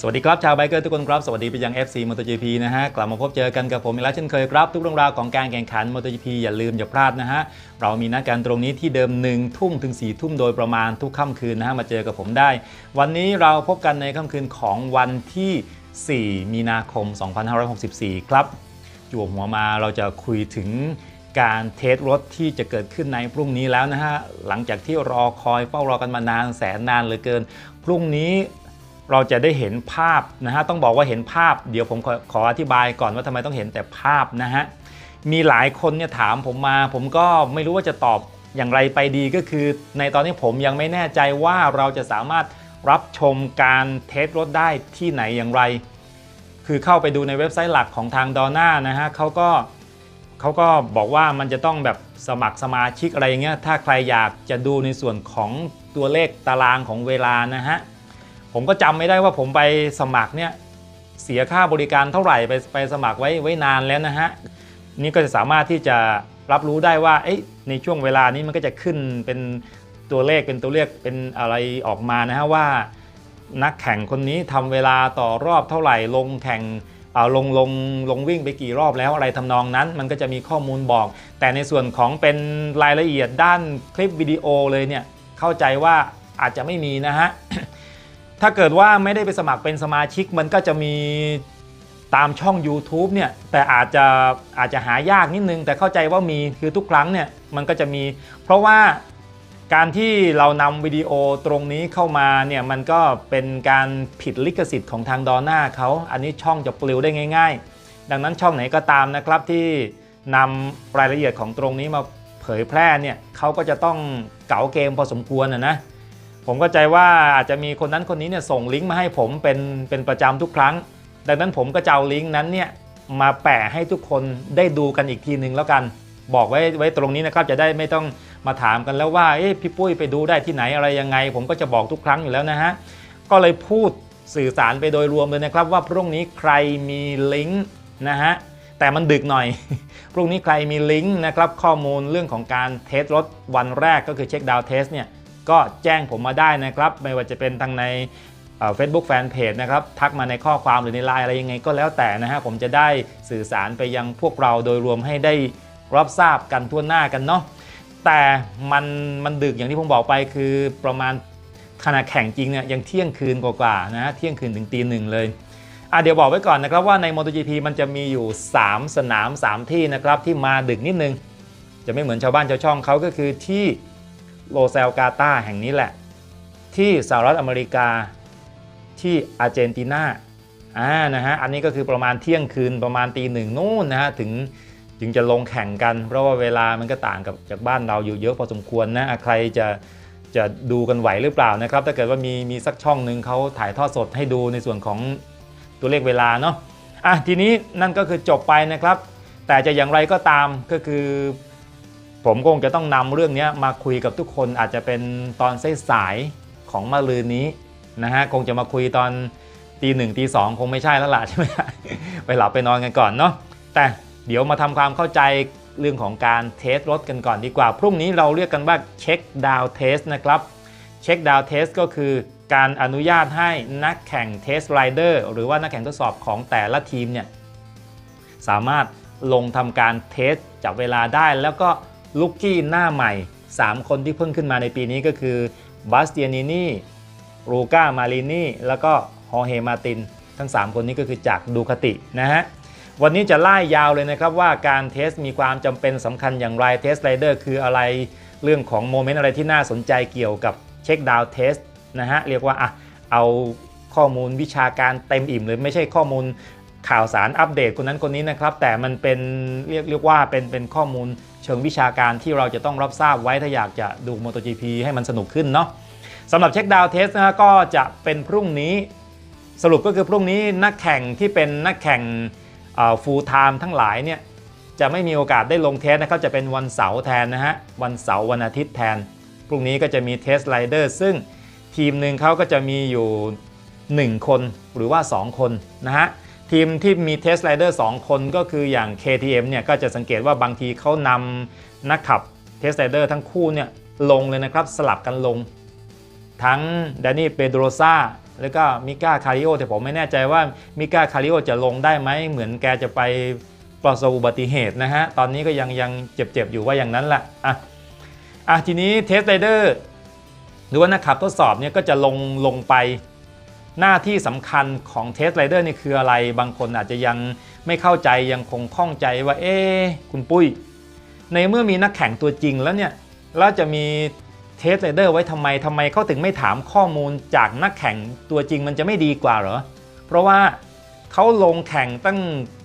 สวัสดีครับ ชาวไบเกอร์ทุกคนครับ สวัสดีไปยัง FC MotoGP นะฮะ กลับมาพบเจอกันกับผมอีกแล้วเช่นเคยครับ ทุกเรื่องราวของการแข่งขัน MotoGP อย่าลืมอย่าพลาดนะฮะ เรามีนัดกันตรงนี้ที่เดิม 1 ทุ่มถึง 4 ทุ่มโดยประมาณทุกค่ำคืนนะฮะ มาเจอกับผมได้ วันนี้เราพบกันในค่ำคืนของวันที่ 4 มีนาคม 2564 ครับจั่วหัวมาเราจะคุยถึงการเทสรถที่จะเกิดขึ้นในพรุ่งนี้แล้วนะฮะหลังจากที่รอคอยเฝ้ารอกันมานานแสนนานเหลือเกิน พรุ่งนี้ เราจะได้เห็นภาพนะฮะต้องบอกว่าเห็นภาพ เดี๋ยวผมขอขออธิบายก่อนว่าทำไมต้องเห็นแต่ภาพนะฮะมีหลายคนเนี่ยถามผมมา ผมก็ไม่รู้ว่าจะตอบอย่างไรไปดีก็คือ ในตอนนี้ผมยังไม่แน่ใจว่าเราจะสามารถรับชมการเทสรถได้ที่ไหนอย่างไร คือเข้าไปดูในเว็บไซต์หลักของทางดอน่านะฮะเขาก็เขาก็บอกว่ามันจะต้องแบบสมัครสมาชิกอะไรเงี้ยถ้าใครอยากจะดูในส่วนของตัวเลขตารางของเวลานะฮะ ผมก็จำไม่ได้ว่าผมไปสมัครเนี่ยเสียค่าบริการเท่าไหร่ไปไปสมัครไว้ไว้นานแล้วนะฮะนี่ก็จะสามารถที่จะรับรู้ได้ว่าในช่วงเวลานี้มันก็จะขึ้นเป็นตัวเลขเป็นตัวเลขเป็นอะไรออกมานะฮะว่า นักแข่งคนนี้ทำเวลาต่อรอบเท่าไหร่ลงแข่งเอาลงลงลงวิ่งไปกี่รอบแล้วอะไรทำนองนั้น มันก็จะมีข้อมูลบอก แต่ในส่วนของเป็นรายละเอียดด้านคลิปวิดีโอเลยเนี่ยเข้าใจว่าอาจจะไม่มีนะฮะ ถ้าเกิดว่าไม่ได้ไปสมัครเป็นสมาชิกมันก็จะมีตามช่อง YouTube เนี่ยแต่อาจจะอาจจะหายากนิดนึง แต่เข้าใจว่ามีคือทุกครั้งเนี่ยมันก็จะมี เพราะว่าการที่เรานำวิดีโอตรงนี้เข้ามาเนี่ยมันก็เป็นการผิดลิขสิทธิ์ของทางดอน่าเขาอันนี้ช่องจะปลิวได้ง่าย ๆ ดังนั้นช่องไหนก็ตามนะครับที่นำรายละเอียดของตรงนี้มาเผยแพร่เนี่ยเขาก็จะต้องเก๋าเกมพอสมควรนะนะ ผมเข้าใจว่าอาจจะมีคนนั้นคนนี้เนี่ยส่งลิงก์มาให้ผมเป็นเป็นประจำทุกครั้ง ดังนั้นผมก็จะเอาลิงก์นั้นเนี่ยมาแปะให้ทุกคนได้ดูกันอีกทีหนึ่งแล้วกัน บอกไว้ไว้ตรงนี้นะครับจะได้ไม่ต้องมาถามกันแล้วว่าเอ๊ะพี่ปุ้ยไปดูได้ที่ไหนอะไรยังไง ผมก็จะบอกทุกครั้งอยู่แล้วนะฮะก็เลยพูดสื่อสารไปโดยรวมเลยนะครับ ว่าพรุ่งนี้ใครมีลิงก์นะฮะแต่มันดึกหน่อย พรุ่งนี้ใครมีลิงก์นะครับข้อมูลเรื่องของการเทสรถวันแรกก็คือเช็คดาวน์เทสเนี่ย ก็แจ้งผมมาได้นะครับ ไม่ว่าจะเป็นทางในเฟซบุ๊กแฟนเพจนะครับ ทักมาในข้อความหรือในไลน์อะไรยังไงก็แล้วแต่นะฮะผมจะได้สื่อสารไปยังพวกเราโดยรวมให้ได้รับทราบกันทั่วหน้ากันเนาะแต่มันมันดึกอย่างที่ผมบอกไปคือประมาณขณะแข่งจริงเนี่ยยังเที่ยงคืนกว่าๆนะฮะเที่ยงคืนถึงตีหนึ่งเลยอะเดี๋ยวบอกไว้ก่อนนะครับว่าใน MotoGP มันจะมีอยู่ 3 สนาม 3 ที่นะครับที่มาดึกนิดนึง จะไม่เหมือนชาวบ้านชาวช่องเขาก็คือที่ โลเซลกาตาแห่งนี้แหละ ที่สหรัฐอเมริกาที่อาร์เจนตินาอ่านะฮะอันนี้ก็คือประมาณเที่ยงคืนประมาณตีหนึ่งนู่นนะฮะถึงจึงจะลงแข่งกัน เพราะว่าเวลามันก็ต่างกับจากบ้านเราอยู่เยอะพอสมควรนะอะใครจะจะดูกันไหวหรือเปล่านะครับ ถ้าเกิดว่ามีมีสักช่องหนึ่งเขาถ่ายทอดสดให้ดูในส่วนของตัวเลขเวลาเนาะอะทีนี้นั่นก็คือจบไปนะครับ แต่จะอย่างไรก็ตามก็คือ ผมคงจะต้องนำเรื่องนี้มาคุยกับทุกคนอาจจะเป็นตอนสายๆของมะรืนนี้นะฮะคงจะมาคุยตอนตีหนึ่งตีสองคงไม่ใช่แล้วล่ะใช่ไหมไปหลับไปนอนกันก่อนเนาะแต่เดี๋ยวมาทำความเข้าใจเรื่องของการเทสรถกันก่อนดีกว่า พรุ่งนี้เราเรียกกันว่าเช็คดาวเทสนะครับเช็คดาวเทสก็คือการอนุญาตให้นักแข่งเทสไรเดอร์หรือว่านักแข่งทดสอบของแต่ละทีมเนี่ยสามารถลงทำการเทสจับเวลาได้แล้วก็ ลุกกี้หน้าใหม่ 3 คนที่เพิ่งขึ้นมาในปีนี้ก็คือบาสเตียนินีรูก้ามารินีแล้วก็ฮอเฮมาติน ทั้ง 3 คนนี้ก็คือจากดูคตินะฮะวันนี้จะไล่ยาวเลยนะครับว่าการเทสมีความจำเป็นสำคัญอย่างไรเทสไรเดอร์คืออะไรเรื่องของโมเมนต์อะไรที่น่าสนใจเกี่ยวกับเช็คดาวเทสนะฮะเรียกว่าอะเอาข้อมูลวิชาการเต็มอิ่มเลยไม่ใช่ข้อมูล ข่าวสารอัปเดตคนนั้นคนนี้นะครับ แต่มันเป็นเรียกเรียกว่าเป็นเป็นข้อมูลเชิงวิชาการที่เราจะต้องรับทราบไว้ถ้าอยากจะดู MotoGP ให้มันสนุกขึ้นเนาะสำหรับเช็คดาวเทสนะก็จะเป็นพรุ่งนี้สรุปก็คือพรุ่งนี้นักแข่งที่เป็นนักแข่งฟูลไทม์ทั้งหลายเนี่ยจะไม่มีโอกาสได้ลงเทสนะครับจะเป็นวันเสาร์แทนนะฮะวันเสาร์วันอาทิตย์แทน พรุ่งนี้ก็จะมีเทสไรเดอร์ซึ่งทีมหนึ่งเขาก็จะมีอยู่ 1 คนหรือว่า 2 คนนะฮะ ทีมที่มีเทสไรเดอร์2คนก็คืออย่าง KTM เนี่ยก็จะสังเกตว่าบางทีเขานำนักขับเทสไรเดอร์ทั้งคู่เนี่ยลงเลยนะครับสลับกันลง ทั้งแดนนี่เปโดรซาแล้วก็มิก้าคาริโอแต่ผมไม่แน่ใจว่ามิก้าคาริโอจะลงได้ไหมเหมือนแกจะไปประสบอุบัติเหตุนะฮะ ตอนนี้ก็ยังยังเจ็บๆอยู่ว่าอย่างนั้นแหละอะอะทีนี้เทสไรเดอร์หรือว่านักขับทดสอบเนี่ยก็จะลงลงไป หน้าที่สำคัญของเทสไรเดอร์นี่คืออะไร บางคนอาจจะยังไม่เข้าใจยังคงข้องใจว่า เอ๊คุณปุ้ย ในเมื่อมีนักแข่งตัวจริงแล้วเนี่ยแล้วจะมีเทสไรเดอร์ไว้ทำไมทำไมเขาถึงไม่ถามข้อมูลจากนักแข่งตัวจริงมันจะไม่ดีกว่าเหรอ เพราะว่าเขาลงแข่งตั้ง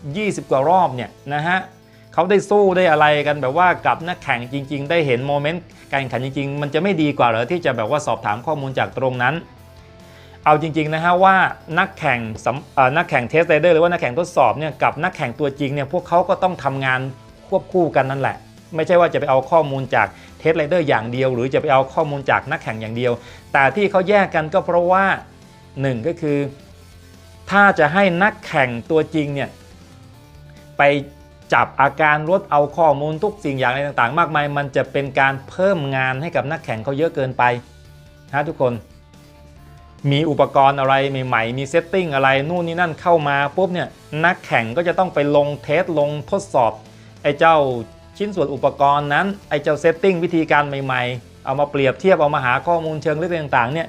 20 กว่ารอบเนี่ยนะฮะเขาได้สู้ได้อะไรกันแบบว่ากับนักแข่งจริง ๆ ได้เห็นโมเมนต์การแข่งขันจริง ๆ มันจะไม่ดีกว่าเหรอที่จะแบบว่าสอบถามข้อมูลจากตรงนั้น เอาจริงๆนะฮะว่านักแข่งนักแข่งเทสไรเดอร์หรือว่านักแข่งทดสอบเนี่ยกับนักแข่งตัวจริงเนี่ยพวกเขาก็ต้องทำงานควบคู่กันนั่นแหละ ไม่ใช่ว่าจะไปเอาข้อมูลจากเทสไรเดอร์อย่างเดียว หรือจะไปเอาข้อมูลจากนักแข่งอย่างเดียว แต่ที่เขาแยกกันก็เพราะว่าหนึ่งก็คือ ถ้าจะให้นักแข่งตัวจริงเนี่ยไปจับอาการรถเอาข้อมูลทุกสิ่งอย่างอะไรต่างๆ มากมาย มันจะเป็นการเพิ่มงานให้กับนักแข่งเขาเยอะเกินไปนะทุกคน มีอุปกรณ์อะไรใหม่ๆ มีเซตติ้งอะไรนู่นนี่นั่นเข้ามาปุ๊บเนี่ยนักแข่งก็จะต้องไปลงเทสลงทดสอบ ไอ้เจ้าชิ้นส่วนอุปกรณ์นั้น ไอ้เจ้าเซตติ้งวิธีการใหม่ๆ เอามาเปรียบเทียบเอามาหาข้อมูลเชิงลึกต่างๆเนี่ย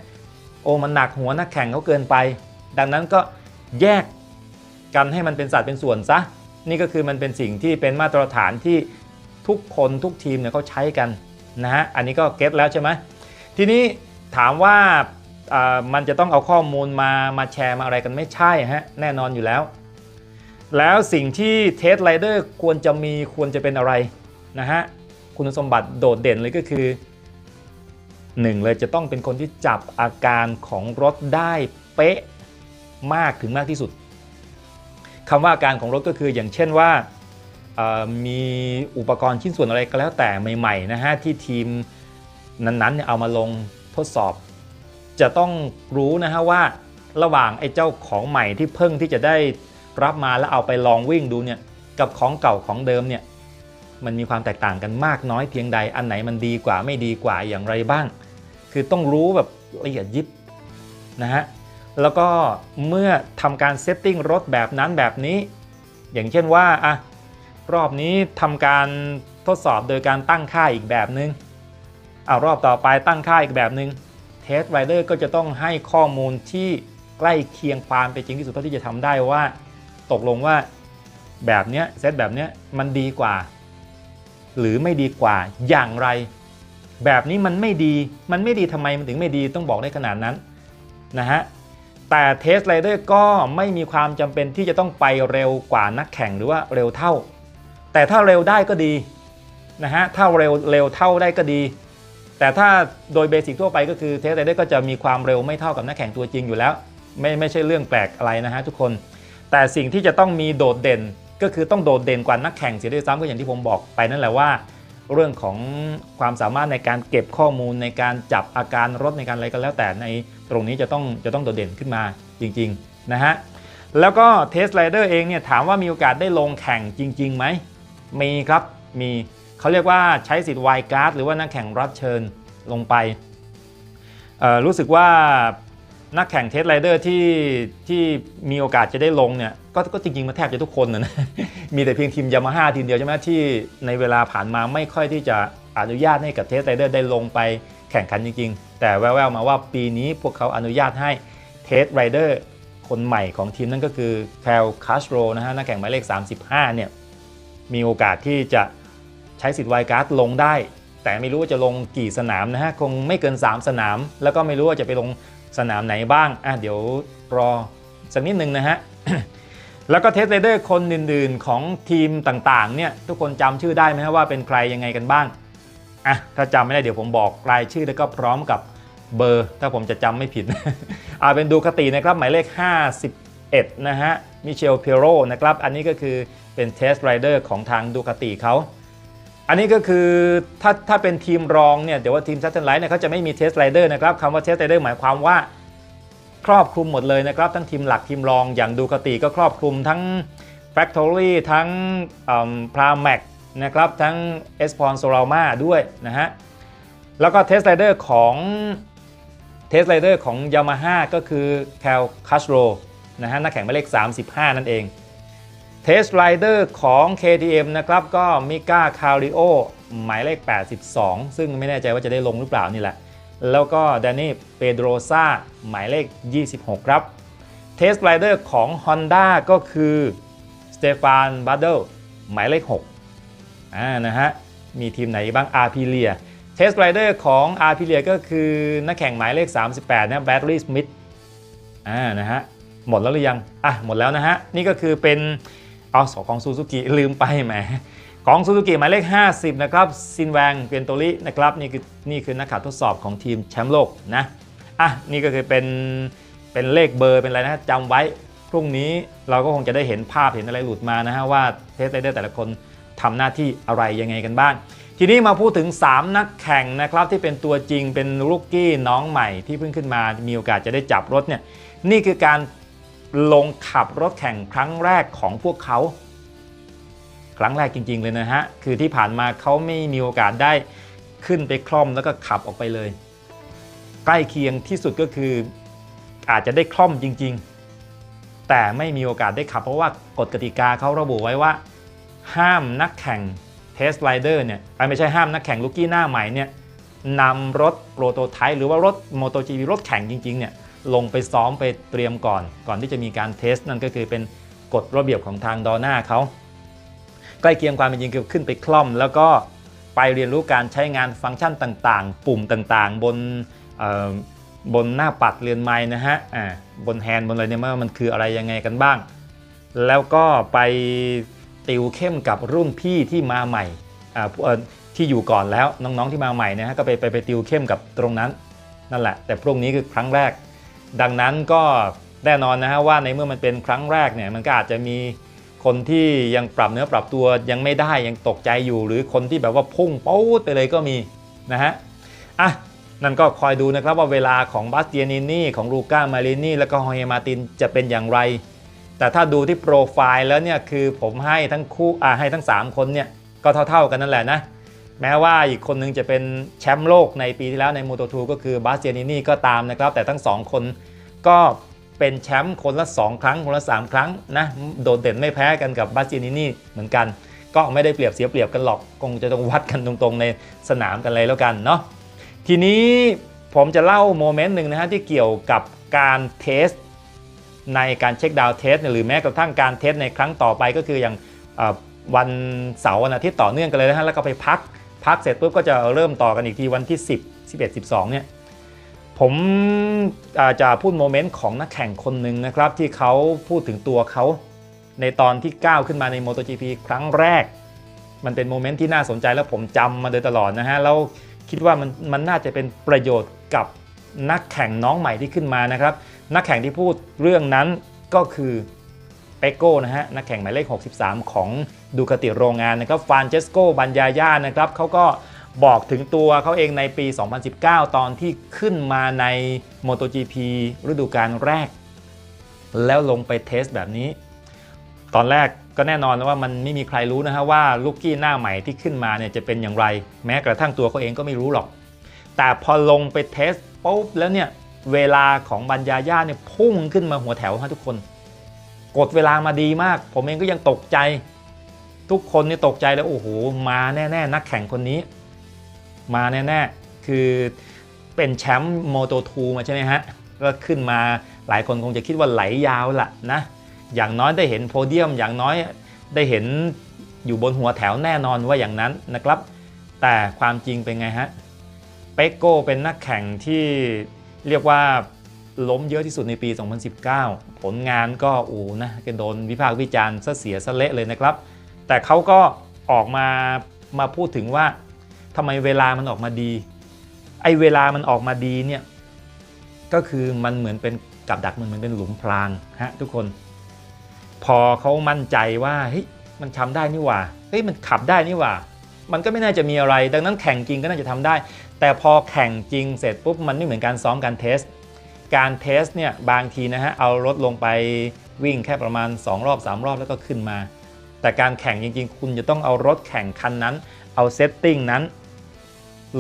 โอ้มันหนักหัวนักแข่งเขาเกินไป ดังนั้นก็แยกกันให้มันเป็นสัดเป็นส่วนซะนี่ก็คือมันเป็นสิ่งที่เป็นมาตรฐานที่ทุกคนทุกทีมเนี่ยเขาใช้กันนะฮะอันนี้ก็เก็ตแล้วใช่ไหมทีนี้ถามว่า มันจะต้องเอาข้อมูลมามาแชร์มาอะไรกันไม่ใช่ฮะแน่นอนอยู่แล้ว แล้วสิ่งที่เทสไรเดอร์ควรจะมีควรจะเป็นอะไรนะฮะคุณสมบัติโดดเด่นเลยก็คือหนึ่งเลยจะต้องเป็นคนที่จับอาการของรถได้เป๊ะมากถึงมากที่สุดคำว่าอาการของรถก็คืออย่างเช่นว่ามีอุปกรณ์ชิ้นส่วนอะไรก็แล้วแต่ใหม่ๆนะฮะที่ทีมนั้นๆเอามาลงทดสอบ จะต้องรู้นะฮะว่าระหว่างไอ้เจ้าของใหม่ที่เพิ่งที่จะได้รับมาแล้วเอาไปลองวิ่งดูเนี่ยกับของเก่าของเดิมเนี่ยมันมีความแตกต่างกันมากน้อยเพียงใดอันไหนมันดีกว่าไม่ดีกว่าอย่างไรบ้าง คือต้องรู้แบบละเอียดยิบนะฮะแล้วก็เมื่อทำการเซตติ้งรถแบบนั้นแบบนี้ อย่างเช่นว่าอะรอบนี้ทำการทดสอบโดยการตั้งค่าอีกแบบนึงเอารอบต่อไปตั้งค่าอีกแบบนึง เทสไรเดอร์ก็จะต้องให้ข้อมูลที่ใกล้เคียงความเป็นจริงที่สุดเท่าที่จะทำได้ว่า ตกลงว่าแบบเนี้ยเซตแบบเนี้ยมันดีกว่า หรือไม่ดีกว่าอย่างไร แบบนี้มันไม่ดีมันไม่ดีทำไมมันถึงไม่ดีต้องบอกได้ขนาดนั้นนะฮะแต่เทสไรเดอร์ก็ไม่มีความจำเป็นที่จะต้องไปเร็วกว่านักแข่งหรือว่าเร็วเท่า แต่ถ้าเร็วได้ก็ดีนะฮะถ้าเร็วเร็วเท่าได้ก็ดี แต่ถ้าโดยเบสิกทั่วไปก็คือเทสไรเดอร์ก็จะมีความเร็วไม่เท่ากับนักแข่งตัวจริงอยู่แล้ว ไม่ไม่ใช่เรื่องแปลกอะไรนะฮะทุกคน แต่สิ่งที่จะต้องมีโดดเด่นก็คือต้องโดดเด่นกว่านักแข่งเสียด้วยซ้ำก็อย่างที่ผมบอกไปนั่นแหละว่า เรื่องของความสามารถในการเก็บข้อมูลในการจับอาการรถในการอะไรก็แล้วแต่ในตรงนี้จะต้องจะต้องโดดเด่นขึ้นมาจริงๆนะฮะแล้วก็เทสไรเดอร์เองเนี่ยถามว่ามีโอกาสได้ลงแข่งจริงๆไหมมีครับมี เขาเรียกว่าใช้สิทธิ์ไวการ์ดหรือว่านักแข่งรับเชิญลงไป รู้สึกว่านักแข่งเทสไรเดอร์ที่ที่มีโอกาสจะได้ลงเนี่ยก็ก็จริงๆมาแทบจะทุกคนนะนะมีแต่เพียงทีมยามาฮ่าทีมเดียวใช่ไหมที่ในเวลาผ่านมาไม่ค่อยที่จะอนุญาตให้กับเทสไรเดอร์ได้ลงไปแข่งขันจริงๆ แต่แววๆมาว่าปีนี้พวกเขาอนุญาตให้เทสไรเดอร์คนใหม่ของทีมนั่นก็คือแคลคาสโรนะฮะนักแข่งหมายเลข 35เนี่ยมีโอกาสที่จะ ใช้สิทธิ์ไวการ์ดลงได้ แต่ไม่รู้ว่าจะลงกี่สนามนะฮะ คงไม่เกิน 3 สนาม แล้วก็ไม่รู้ว่าจะไปลงสนามไหนบ้าง อะเดี๋ยวรอสักนิดนึงนะฮะ แล้วก็เทสไรเดอร์คนอื่นๆของทีมต่างๆเนี่ยทุกคนจำชื่อได้ไหมฮะว่าเป็นใครยังไงกันบ้าง อะถ้าจำไม่ได้เดี๋ยวผมบอกรายชื่อแล้วก็พร้อมกับเบอร์ถ้าผมจะจำไม่ผิดอ่าเป็นดูคตินะครับหมายเลข 51 นะฮะมิเชลเพียโรนะครับ อันนี้ก็คือเป็นเทสไรเดอร์ของทางดูคติเขา อันนี้ก็คือถ้าถ้าเป็นทีมรองเนี่ยเดี๋ยวว่าทีมซัตเทนไลท์เนี่ยเขาจะไม่มีเทสไรเดอร์นะครับคำว่าเทสไรเดอร์หมายความว่า ครอบคลุมหมดเลยนะครับ ทั้งทีมหลักทีมรองอย่างดูคติก็ครอบคลุมทั้ง Factory ทั้งพราแม็กนะครับทั้ง e s p o n s o r a m a ด้วยนะฮะ แล้วก็เทสไรเดอร์ของเทสไรเดอร์ของ Yamaha ก็คือแคลคัสโรนะฮะนักแข่งหมายเลข 35 นั่นเอง เทสไรเดอร์ของ KTM นะครับ ก็มิก้าคาริโอหมายเลข 82 ซึ่งไม่แน่ใจว่าจะได้ลงหรือเปล่านี่แหละ แล้วก็แดนนี่เปโดรซาหมายเลข 26 ครับเทสไรเดอร์ของ Honda ก็คือสเตฟานบัตเดิลหมายเลข6อ่านะฮะ มีทีมไหนบ้างอาร์พิเลียเทสไรเดอร์ของอาร์พิเลียก็คือนักแข่งหมายเลข 38 นะแบตลี่สมิธอ่านะฮะ หมดแล้วหรือยัง อะ หมดแล้วนะฮะ นี่ก็คือเป็น เอาสของซูซูกิลืมไปแหมของซูซูกิหมายเลข 50 นะครับซินแวงเปียนโตรินะครับนี่คือนี่คือนักข่าวทดสอบของทีมแชมป์โลกนะอะนี่ก็คือเป็นเป็นเลขเบอร์เป็นอะไรนะจำไว้ พรุ่งนี้เราก็คงจะได้เห็นภาพเห็นอะไรหลุดมานะฮะว่าเทสไรเดอร์แต่ละคนทำหน้าที่อะไรยังไงกันบ้าง ทีนี้มาพูดถึง 3 นักแข่งนะครับที่เป็นตัวจริงเป็นลูกกี้น้องใหม่ที่เพิ่งขึ้นมามีโอกาสจะได้จับรถเนี่ยนี่คือการ ลงขับรถแข่งครั้งแรกของพวกเขา ครั้งแรกจริง ๆ เลยนะฮะ คือที่ผ่านมาเขาไม่มีโอกาสได้ขึ้นไปคล่อมแล้วก็ขับออกไปเลย ใกล้เคียงที่สุดก็คืออาจจะได้คล่อมจริง ๆ แต่ไม่มีโอกาสได้ขับ เพราะว่ากฎกติกาเขาระบุไว้ว่า ห้ามนักแข่งเทสไ r เดอร์เนี่ยไม่ใช่ห้ามนักแข่งลูกี้หน้าใหม่เนี่ยนำรถโปรโตไทป์หรือว่ารถ MotoGP รถแข่งจริง ๆ เนี่ย ลงไปซ้อมไปเตรียมก่อน ก่อนที่จะมีการเทส นั่นก็คือเป็นกฎระเบียบของทางดอหน้าเขาใกล้เคียงความเป็นจริงคือขึ้นไปคล่อม แล้วก็ไปเรียนรู้การใช้งานฟังก์ชันต่างๆ ปุ่มต่างๆ บนบนหน้าปัดเรือนไม้นะฮะบนแฮนด์บนอะไรเนี่ยว่ามันคืออะไรยังไงกันบ้าง แล้วก็ไปติวเข้มกับรุ่นพี่ที่มาใหม่ที่อยู่ก่อนแล้วน้องๆที่มาใหม่นะฮะก็ไปไปไปติวเข้มกับตรงนั้นนั่นแหละ แต่พรุ่งนี้คือครั้งแรก ดังนั้นก็แน่นอนนะฮะว่าในเมื่อมันเป็นครั้งแรกเนี่ยมันก็อาจจะมีคนที่ยังปรับเนื้อปรับตัวยังไม่ได้ยังตกใจอยู่ หรือคนที่แบบว่าพุ่งปู๊ดไปเลยก็มีนะฮะอะนั่นก็คอยดูนะครับว่าเวลาของบาสเตียนินี่ของลูก้ามารินี่แล้วก็ฮอยมาตินจะเป็นอย่างไร แต่ถ้าดูที่โปรไฟล์แล้วเนี่ยคือผมให้ทั้งคู่อ่าให้ทั้ง 3 คนเนี่ยก็เท่าๆกันนั่นแหละนะ แม้ว่าอีกคนนึงจะเป็นแชมป์โลกในปีที่แล้วในโมโต2ก็คือบาสเตียนินี่ก็ตามนะครับ แต่ทั้ง2คนก็เป็นแชมป์คนละ 2 ครั้ง คนละ 3 ครั้งนะโดดเด่นไม่แพ้กันกับบาสเตียนินี่เหมือนกัน ก็ไม่ได้เปรียบเสียเปรียบกันหรอกคงจะต้องวัดกันตรงๆ ในสนามกันเลยแล้วกันเนาะทีนี้ผมจะเล่าโมเมนต์หนึ่งนะฮะที่เกี่ยวกับการเทสในการเช็คดาวเทสหรือแม้กระทั่งการเทสในครั้งต่อไปก็คืออย่างวันเสาร์วันอาทิตย์ต่อเนื่องกันเลยนะฮะแล้วก็ไปพัก พักเสร็จปุ๊บก็จะเริ่มต่อกันอีกทีวันที่ 10 11 12เนี่ยผมอาจะพูดโมเมนต์ของนักแข่งคนหนึ่งนะครับ ที่เขาพูดถึงตัวเขาในตอนที่ก้าวขึ้นมาใน MotoGP ครั้งแรก มันเป็นโมเมนต์ที่น่าสนใจแล้วผมจำมาโดยตลอดนะฮะแล้วคิดว่ามันมันน่าจะเป็นประโยชน์กับนักแข่งน้องใหม่ที่ขึ้นมานะครับ นักแข่งที่พูดเรื่องนั้นก็คือ ปโก้นะฮะนักแข่งหมายเลข 63 ของดูคาติโรงงานนะครับฟานเจสโกบันยาย่านะครับเขาก็บอกถึงตัวเขาเองในปี 2019 ตอนที่ขึ้นมาใน MotoGP ฤดูกาลแรก แล้วลงไปเทสแบบนี้ ตอนแรกก็แน่นอนว่ามันไม่มีใครรู้นะฮะว่าลูกกี้หน้าใหม่ที่ขึ้นมาเนี่ยจะเป็นอย่างไร แม้กระทั่งตัวเขาเองก็ไม่รู้หรอก แต่พอลงไปเทสปุ๊บแล้วเนี่ยเวลาของบัญญาย่าเนี่ยพุ่งขึ้นมาหัวแถวฮะทุกคน กดเวลามาดีมาก ผมเองก็ยังตกใจ ทุกคนนี่ตกใจแล้วโอ้โหมาแน่ๆนักแข่งคนนี้ มาแน่ๆคือเป็นแชมป์โมโตทูมาใช่ไหมฮะก็ขึ้นมาหลายคนคงจะคิดว่าไหลยาวละนะ อย่างน้อยได้เห็นโพเดียม อย่างน้อยได้เห็นอยู่บนหัวแถวแน่นอนว่าอย่างนั้นนะครับ แต่ความจริงเป็นไงฮะเปกโก้เป็นนักแข่งที่เรียกว่า ล้มเยอะที่สุดในปี 2019 ผลงานก็อูนะก็โดนวิพากษ์วิจารณ์ซะเสียซะเละเลยนะครับ แต่เขาก็ออกมามาพูดถึงว่าทำไมเวลามันออกมาดี ไอ้เวลามันออกมาดีเนี่ย ก็คือมันเหมือนเป็นกับดักมันเหมือนเป็นหลุมพรางฮะทุกคน พอเขามั่นใจว่าเฮ้ยมันทำได้นี่หว่าเฮ้ยมันขับได้นี่หว่า มันก็ไม่น่าจะมีอะไร ดังนั้นแข่งจริงก็น่าจะทำได้ แต่พอแข่งจริงเสร็จปุ๊บมันไม่เหมือนการซ้อมการเทส การเทสเนี่ยบางทีนะฮะเอารถลงไปวิ่งแค่ประมาณ 2 รอบ 3 รอบแล้วก็ขึ้นมา แต่การแข่งจริงๆ คุณจะต้องเอารถแข่งคันนั้น เอาเซตติ้งนั้น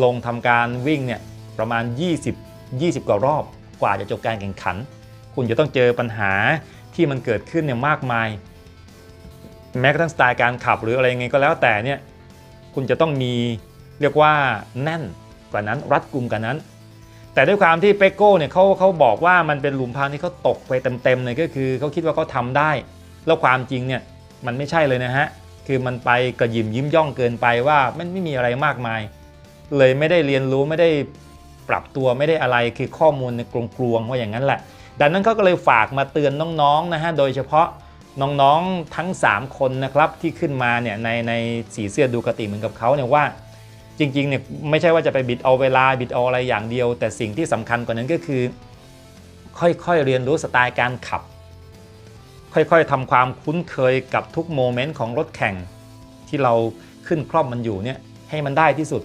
ลงทำการวิ่งเนี่ยประมาณ 20 20 กว่ารอบกว่าจะจบการแข่งขัน คุณจะต้องเจอปัญหาที่มันเกิดขึ้นเนี่ยมากมาย แม้กระทั่งสไตล์การขับหรืออะไรยังไงก็แล้วแต่เนี่ยคุณจะต้องมีเรียกว่าแน่นกว่านั้นรัดกุมกว่านั้น แต่ด้วยความที่เปโก้เนี่ยเขาเขาบอกว่ามันเป็นหลุมพรางที่เขาตกไปเต็มๆเลยก็คือเขาคิดว่าเขาทำได้ แล้วความจริงเนี่ยมันไม่ใช่เลยนะฮะคือมันไปกระยิมยิ้มย่องเกินไปว่ามันไม่มีอะไรมากมาย เลยไม่ได้เรียนรู้ไม่ได้ปรับตัวไม่ได้อะไรคือข้อมูลในกลวงๆว่าอย่างนั้นแหละ ดังนั้นเขาก็เลยฝากมาเตือนน้องๆนะฮะโดยเฉพาะน้องๆทั้ง 3 คนนะครับที่ขึ้นมาเนี่ยในในสีเสื้อดูกติเหมือนกับเขาเนี่ยว่า จริงๆเนี่ยไม่ใช่ว่าจะไปบิดเอาเวลาบิดเอาอะไรอย่างเดียว แต่สิ่งที่สำคัญกว่านั้นก็คือ ค่อยๆเรียนรู้สไตล์การขับ ค่อยๆทำความคุ้นเคยกับทุกโมเมนต์ของรถแข่ง ที่เราขึ้นครอบมันอยู่เนี่ยให้มันได้ที่สุด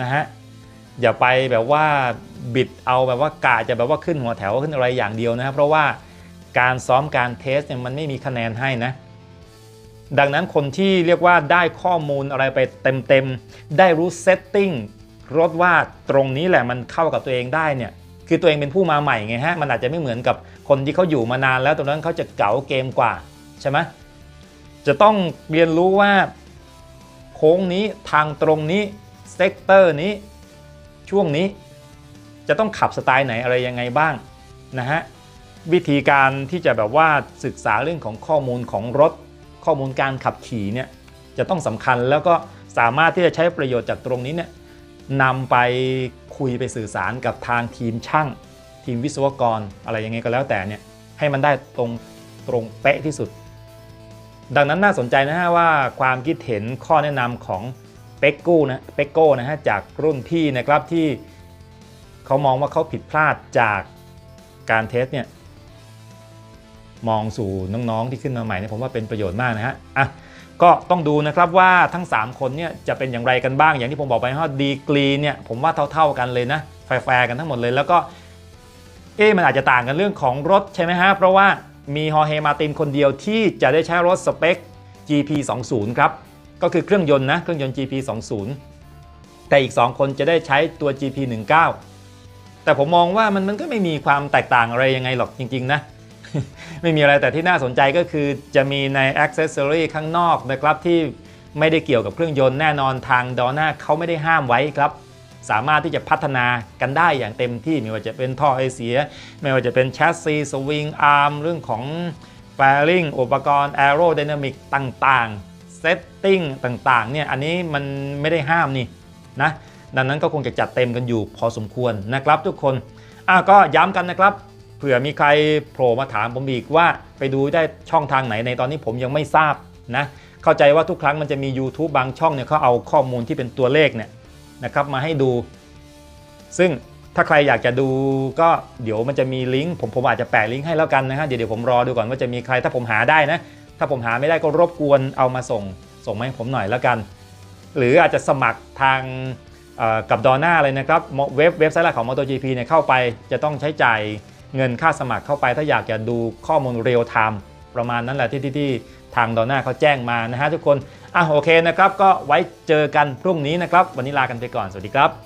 นะฮะอย่าไปแบบว่าบิดเอาแบบว่ากาจะแบบว่าขึ้นหัวแถวขึ้นอะไรอย่างเดียวนะครับเพราะว่าการซ้อมการเทสเนี่ยมันไม่มีคะแนนให้นะ ดังนั้นคนที่เรียกว่าได้ข้อมูลอะไรไปเต็มๆ ได้รู้เซตติ้งรถว่าตรงนี้แหละมันเข้ากับตัวเองได้เนี่ยคือตัวเองเป็นผู้มาใหม่ไงฮะ มันอาจจะไม่เหมือนกับคนที่เขาอยู่มานานแล้วตรงนั้นเขาจะเก๋าเกมกว่าใช่ไหมจะต้องเรียนรู้ว่าโค้งนี้ทางตรงนี้เซกเตอร์นี้ช่วงนี้จะต้องขับสไตล์ไหนอะไรยังไงบ้างนะฮะวิธีการที่จะแบบว่าศึกษาเรื่องของข้อมูลของรถ ข้อมูลการขับขี่เนี่ยจะต้องสำคัญแล้วก็สามารถที่จะใช้ประโยชน์จากตรงนี้เนี่ยนำไปคุยไปสื่อสารกับทางทีมช่าง ทีมวิศวกรอะไรยังไงก็แล้วแต่เนี่ยให้มันได้ตรงตรงเป๊ะที่สุด ดังนั้นน่าสนใจนะฮะว่าความคิดเห็นข้อแนะนำของเป็กกู้นะเป็กโก้นะฮะจากรุ่นพี่นะครับที่เขามองว่าเขาผิดพลาดจากการเทสเนี่ย มองสู่น้องๆที่ขึ้นมาใหม่เนี่ยผมว่าเป็นประโยชน์มากนะฮะอะก็ต้องดูนะครับว่าทั้ง 3 คนเนี่ยจะเป็นอย่างไรกันบ้าง อย่างที่ผมบอกไปว่าดีกรีเนี่ยผมว่าเท่า ๆกันเลยนะแฟร์กันทั้งหมดเลยแล้วก็เอ๊ะมันอาจจะต่างกันเรื่องของรถใช่ไหมฮะเพราะว่ามีฮอร์เฮมาตินคนเดียวที่จะได้ใช้รถสเปค GP 2 0ครับก็คือเครื่องยนต์นะเครื่องยนต์ GP 2 0แต่อีก 2 คนจะได้ใช้ตัว GP 1 9แต่ผมมองว่ามันมันก็ไม่มีความแตกต่างอะไรยังไงหรอกจริงๆนะ ไม่มีอะไรแต่ที่น่าสนใจก็คือจะมีใน Accessory ข้างนอกนะครับที่ไม่ได้เกี่ยวกับเครื่องยนต์แน่นอนทางดอน่าเขาไม่ได้ห้ามไว้ครับ สามารถที่จะพัฒนากันได้อย่างเต็มที่ไม่ว่าจะเป็นท่อไอเสีย ไม่ว่าจะเป็นแชสซีสวิงอาร์มเรื่องของแฟริงอุปกรณ์แอโร d y นามิกต่างๆเซตติ้งต่างๆเนี่ยอันนี้มันไม่ได้ห้ามนี่นะดังนั้นก็คงจะจัดเต็มกันอยู่พอสมควรนะครับทุกคนอะก็ย้ำกันนะครับ เผื่อมีใครโผล่มาถามผมอีกว่าไปดูได้ช่องทางไหนในตอนนี้ผมยังไม่ทราบนะเข้าใจว่าทุกครั้งมันจะมี YouTube บางช่องเนี่ยเขาเอาข้อมูลที่เป็นตัวเลขเนี่ยนะครับมาให้ดู ซึ่งถ้าใครอยากจะดูก็เดี๋ยวมันจะมีลิงก์ผมผมอาจจะแปะลิงก์ให้แล้วกันนะฮะเดี๋ยวเดี๋ยวผมรอดูก่อนว่าจะมีใครถ้าผมหาได้นะถ้าผมหาไม่ได้ก็รบกวนเอามาส่งส่งมาให้ผมหน่อยแล้วกัน หรืออาจจะสมัครทางกับดอน่าเลยนะครับเว็บเว็บไซต์หลักของ MotoGP เนี่ยเข้าไปจะต้องใช้จ่าย เงินค่าสมัครเข้าไปถ้าอยากจะดูข้อมูลเรียลไทม์ประมาณนั้นแหละที่ที่ที่ทางดอน่าเขาแจ้งมานะฮะทุกคนอะโอเคนะครับ ก็ไว้เจอกันพรุ่งนี้นะครับ วันนี้ลากันไปก่อน สวัสดีครับ